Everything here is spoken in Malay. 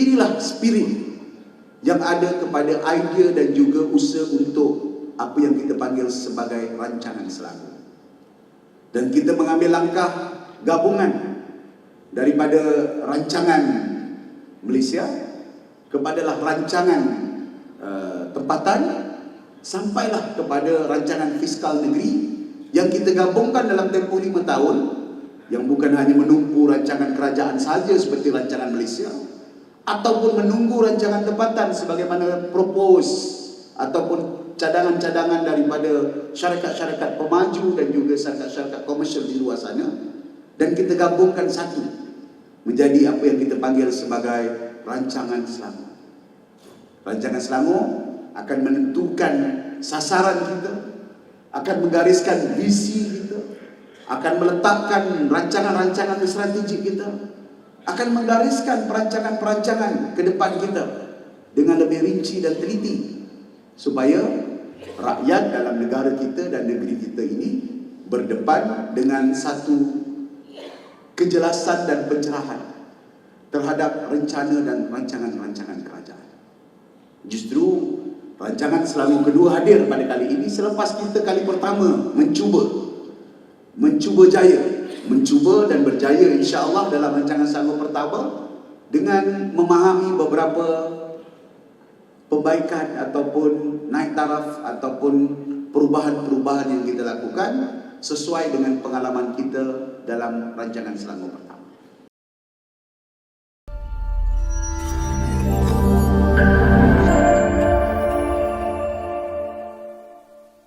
Inilah spirit yang ada kepada idea dan juga usaha untuk apa yang kita panggil sebagai rancangan Selangor. Dan kita mengambil langkah gabungan daripada rancangan Malaysia kepadalah rancangan uh, tempatan sampailah kepada rancangan fiskal negeri yang kita gabungkan dalam tempoh lima tahun yang bukan hanya menumpu rancangan kerajaan saja seperti rancangan Malaysia ataupun menunggu rancangan tempatan sebagaimana propose ataupun cadangan-cadangan daripada syarikat-syarikat pemaju dan juga syarikat-syarikat komersial di luar sana dan kita gabungkan satu menjadi apa yang kita panggil sebagai rancangan Selangor. Rancangan Selangor akan menentukan sasaran kita, akan menggariskan visi kita, akan meletakkan rancangan-rancangan strategik kita, akan menggariskan perancangan-perancangan ke depan kita dengan lebih rinci dan teliti supaya rakyat dalam negara kita dan negeri kita ini berdepan dengan satu kejelasan dan pencerahan terhadap rencana dan rancangan-rancangan kerajaan. Justru rancangan Selangor kedua hadir pada kali ini selepas kita kali pertama mencuba mencuba jaya, mencuba dan berjaya insya-Allah dalam rancangan Selangor pertama dengan memahami beberapa perbaikan ataupun naik taraf ataupun perubahan-perubahan yang kita lakukan sesuai dengan pengalaman kita dalam rancangan Selangor pertama.